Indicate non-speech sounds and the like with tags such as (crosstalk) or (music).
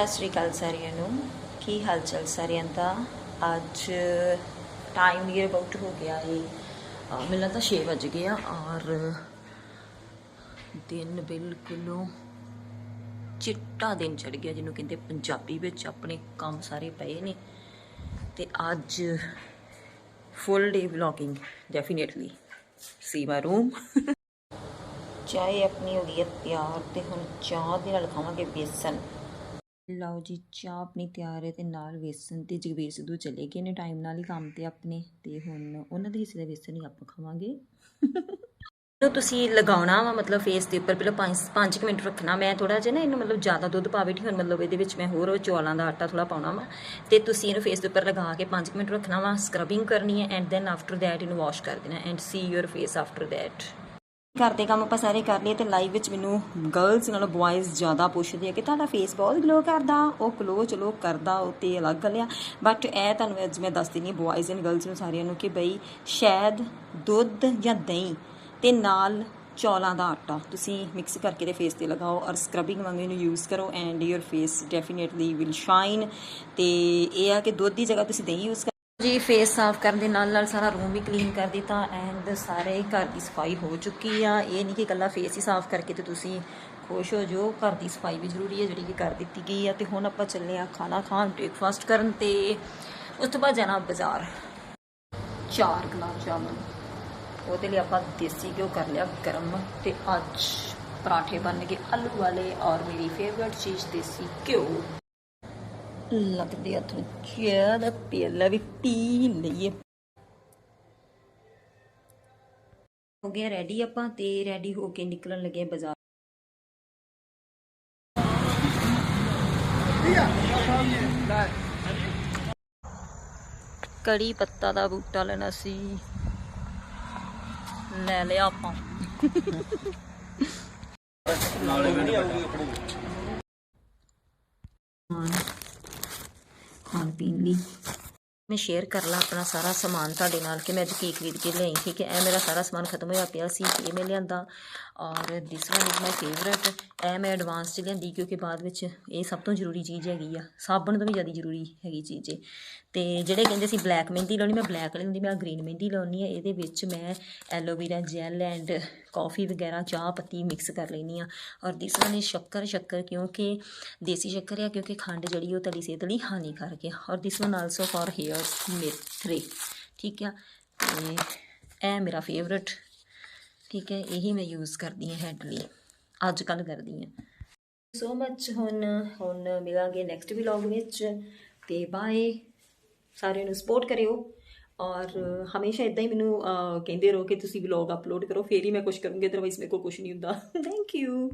ਸਤਿ ਸ਼੍ਰੀ ਅਕਾਲ ਸਾਰਿਆਂ ਨੂੰ। ਕੀ ਹਾਲ ਚਾਲ ਸਾਰਿਆਂ ਦਾ? ਅੱਜ ਟਾਈਮ ਨੀਅਰ ਅਬਾਊਟ ਹੋ ਗਿਆ ਏ। ਮੈਨੂੰ ਤਾਂ 6 ਵਜ ਗਿਆ ਔਰ ਦਿਨ ਬਿਲਕੁਲ ਚਿੱਟਾ ਦਿਨ ਚੜ ਗਿਆ, ਜਿਹਨੂੰ ਕਹਿੰਦੇ ਪੰਜਾਬੀ ਵਿੱਚ ਆਪਣੇ ਕੰਮ ਸਾਰੇ ਪਏ ਨੇ। ਤੇ ਅੱਜ full day vlogging definitely see my room ਚਾਹ ਆਪਣੀ ਹੋ ਗਈ ਹੈ ਤਿਆਰ ਤੇ ਹੁਣ ਚਾਹ ਦੇ ਨਾਲ ਖਾਵਾਂਗੇ ਬੇਸਨ। ਲਓ ਜੀ, ਚਾਹ ਆਪਣੀ ਤਿਆਰ ਹੈ ਤੇ ਨਾਲ ਵੇਸਣ ਤੇ ਜਗਵੀਰ ਸਿੱਧੂ ਚਲੇ ਗਏ ਨੇ ਟਾਈਮ ਨਾਲ ਹੀ ਕੰਮ ਤੇ ਆਪਣੇ ਤੇ ਹੁਣ ਉਹਨਾਂ ਦੇ ਹਿੱਸੇ ਦਾ ਵੇਸਣ ਹੀ ਆਪਾਂ ਖਾਵਾਂਗੇ। ਜਦੋਂ ਤੁਸੀਂ ਲਗਾਉਣਾ ਵਾ, ਮਤਲਬ ਫੇਸ ਦੇ ਉੱਪਰ ਪਹਿਲਾਂ 5 5 ਮਿੰਟ ਰੱਖਣਾ। ਮੈਂ ਥੋੜਾ ਜਿਹਾ ਨਾ ਇਹਨੂੰ ਮਤਲਬ ਜ਼ਿਆਦਾ ਦੁੱਧ ਪਾਵੇ ਢੀ ਹੁਣ ਮਤਲਬ ਇਹਦੇ ਵਿੱਚ ਮੈਂ ਹੋਰ ਚੌਲਾਂ ਦਾ ਆਟਾ ਥੋੜਾ ਪਾਉਣਾ ਵਾ। ਤੇ ਤੁਸੀਂ ਇਹਨੂੰ ਫੇਸ ਦੇ ਉੱਪਰ ਲਗਾ ਕੇ 5 ਮਿੰਟ ਰੱਖਣਾ ਵਾ। ਸਕਰਬਿੰਗ ਕਰਨੀ ਹੈ ਐਂਡ ਦੈਨ ਆਫਟਰ ਦੈਟ ਇਹਨੂੰ ਵਾਸ਼ ਕਰ ਦੇਣਾ and see your face after that ਘਰ ਦੇ ਕੰਮ ਆਪਾਂ ਸਾਰੇ ਕਰ ਲਏ ਤੇ ਲਾਈਵ ਵਿੱਚ ਮੈਨੂੰ ਗਰਲਸ ਨਾਲੋਂ ਬॉयਜ਼ ਜ਼ਿਆਦਾ ਪੁੱਛਦੇ ਆ ਕਿ ਤੁਹਾਡਾ ਫੇਸ ਬਹੁਤ ਗਲੋ ਕਰਦਾ, ਉਹ ਗਲੋ ਚਲੋ ਕਰਦਾ, ਉਹ ਤੇ ਅਲੱਗ ਗੱਲ ਆ। ਬਟ ਇਹ ਤੁਹਾਨੂੰ ਅੱਜ ਮੈਂ ਦੱਸ ਦਿੰਨੀ ਬॉयਜ਼ ਐਂਡ ਗਰਲਸ ਨੂੰ ਸਾਰਿਆਂ ਨੂੰ ਕਿ ਬਈ ਸ਼ਾਇਦ ਦੁੱਧ ਜਾਂ ਦਹੀਂ ਤੇ ਨਾਲ ਚੌਲਾਂ ਦਾ ਆਟਾ ਤੁਸੀਂ ਮਿਕਸ ਕਰਕੇ ਤੇ ਫੇਸ ਤੇ ਲਗਾਓ ਔਰ ਸਕਰਬਿੰਗ ਵਾਂਗ ਇਹਨੂੰ ਯੂਜ਼ ਕਰੋ and your face definitely will shine ਤੇ ਇਹ ਆ ਕਿ ਦੁੱਧ ਦੀ ਜਗ੍ਹਾ ਤੁਸੀਂ ਦਹੀਂ ਯੂਜ਼ ਜੀ ਫੇਸ ਸਾਫ਼ ਕਰਨ ਦੇ ਨਾਲ ਨਾਲ ਸਾਰਾ ਰੂਮ ਵੀ ਕਲੀਨ ਕਰ ਦਿੱਤਾ ਐਂਡ ਸਾਰੇ ਘਰ ਦੀ ਸਫ਼ਾਈ ਹੋ ਚੁੱਕੀ ਆ। ਇਹ ਨਹੀਂ ਕਿ ਇਕੱਲਾ ਫੇਸ ਹੀ ਸਾਫ਼ ਕਰਕੇ ਤੇ ਤੁਸੀਂ ਖੁਸ਼ ਹੋ ਜਾਓ। ਘਰ ਦੀ ਸਫ਼ਾਈ ਵੀ ਜ਼ਰੂਰੀ ਹੈ ਜਿਹੜੀ ਕਿ ਕਰ ਦਿੱਤੀ ਗਈ ਆ। ਤੇ ਹੁਣ ਆਪਾਂ ਚੱਲੇ ਆ ਖਾਣਾ ਖਾਣ ਬ੍ਰੇਕਫਾਸਟ ਕਰਨ ਤੇ ਉਸ ਤੋਂ ਬਾਅਦ ਜਾਣਾ ਬਾਜ਼ਾਰ। ਚਾਰ ਗੁਲਾਬ ਜਾਮਨ। ਉਹਦੇ ਲਈ ਆਪਾਂ ਦੇਸੀ ਘਿਓ ਕਰ ਲਿਆ ਗਰਮ ਤੇ ਅੱਜ ਪਰਾਠੇ ਬਣ ਗਏ ਆਲੂ ਵਾਲੇ ਔਰ ਮੇਰੀ ਫੇਵਰਿਟ ਚੀਜ਼ ਦੇਸੀ ਘਿਓ। ਲੱਗਦੇ ਆ ਤੁਹਾਨੂੰ ਚਾਹ ਦਾ ਪਿਆਲਾ ਵੀ ਪੀ ਲਈਏ। ਹੋ ਗਿਆ ਰੈਡੀ ਆਪਾਂ ਤੇ ਰੈਡੀ ਹੋ ਕੇ ਨਿਕਲਣ ਲੱਗੇ ਬਾਜ਼ਾਰ। ਕੜੀ ਪੱਤਾ ਦਾ ਬੂਟਾ ਲੈਣਾ ਸੀ। ਲੈ ਲਿਆ ਆਪਾਂ। ਖਾਣ ਖਾਣ ਪੀਣ ਲਈ ਮੈਂ ਸ਼ੇਅਰ ਕਰ ਲਾਂ ਆਪਣਾ ਸਾਰਾ ਸਮਾਨ ਤੁਹਾਡੇ ਨਾਲ ਕਿ ਮੈਂ ਅੱਜ ਕੀ ਖਰੀਦ ਕੇ ਲਿਆਈ, ਠੀਕ ਹੈ? ਇਹ ਮੇਰਾ ਸਾਰਾ ਸਮਾਨ ਖਤਮ ਹੋਇਆ ਪਿਆ ਸੀ, ਇਹ ਮੈਂ ਲਿਆਂਦਾ ਔਰ this one is my favourite ਇਹ ਮੈਂ ਐਡਵਾਂਸ 'ਚ ਲਿਆਂਦੀ ਕਿਉਂਕਿ ਬਾਅਦ ਵਿੱਚ ਇਹ ਸਭ ਤੋਂ ਜ਼ਰੂਰੀ ਚੀਜ਼ ਹੈਗੀ ਆ, ਸਾਬਣ ਤੋਂ ਵੀ ਜ਼ਿਆਦਾ ਜ਼ਰੂਰੀ ਹੈਗੀ ਚੀਜ਼ ਹੈ ਤੇ ਜਿਹੜੇ ਕਹਿੰਦੇ ਸੀ ਬਲੈਕ ਮਹਿੰਦੀ ਲਾਉਣੀ, ਮੈਂ ਬਲੈਕ ਵਾਲੀ ਮੈਂ ਗ੍ਰੀਨ ਮਹਿੰਦੀ ਲਾਉਣੀ ਹੈ ਇਹਦੇ ਵਿੱਚ ਮੈਂ ਐਲੋਵੇਰਾ ਜੈਲ ਐਂਡ ਕਾਫੀ ਵਗੈਰਾ, ਚਾਹ ਪੱਤੀ ਮਿਕਸ ਕਰ ਲੈਣੀ ਆ। ਔਰ ਦਿਸ ਵਨ ਇਜ਼ ਸ਼ੱਕਰ ਸ਼ੱਕਰ ਕਿਉਂਕਿ ਦੇਸੀ ਸ਼ੱਕਰ ਆ, ਕਿਉਂਕਿ ਖੰਡ ਜਿਹੜੀ ਉਹ ਤਲੀ ਸਿਹਤ ਲਈ ਹਾਨੀਕਾਰਕ ਹੈ ਔਰ this one also for hair ਮੇਥਰੇ ਠੀਕ ਆ? ਤੇ ਇਹ ਮੇਰਾ ਫੇਵਰਟ ਠੀਕ ਹੈ, ਇਹੀ ਮੈਂ ਯੂਜ਼ ਕਰਦੀ ਹਾਂ ਹੈਡ ਲਈ। ਅੱਜ ਕੱਲ ਕਰਦੀ ਹਾਂ। ਸੋ ਮੱਚ ਹੁਣ ਹੁਣ ਮਿਲਾਂਗੇ ਨੈਕਸਟ ਵਲੌਗ ਵਿੱਚ। ਤੇ ਬਾਏ ਸਾਰਿਆਂ ਨੂੰ ਸਪੋਰਟ ਕਰਿਓ। ਔਰ ਹਮੇਸ਼ਾ ਇਦਾਂ ਹੀ ਮੈਨੂੰ ਕਹਿੰਦੇ ਰਹੋ ਕਿ ਤੁਸੀਂ ਵਲੌਗ ਅਪਲੋਡ ਕਰੋ, ਫੇਰ ਹੀ ਮੈਂ ਕੁਝ ਕਰੂੰਗੀ ਅਦਰਵਾਈਜ਼ ਮੇਰੇ ਕੋਲ ਕੁਝ ਨਹੀਂ ਹੁੰਦਾ। (laughs) Thank you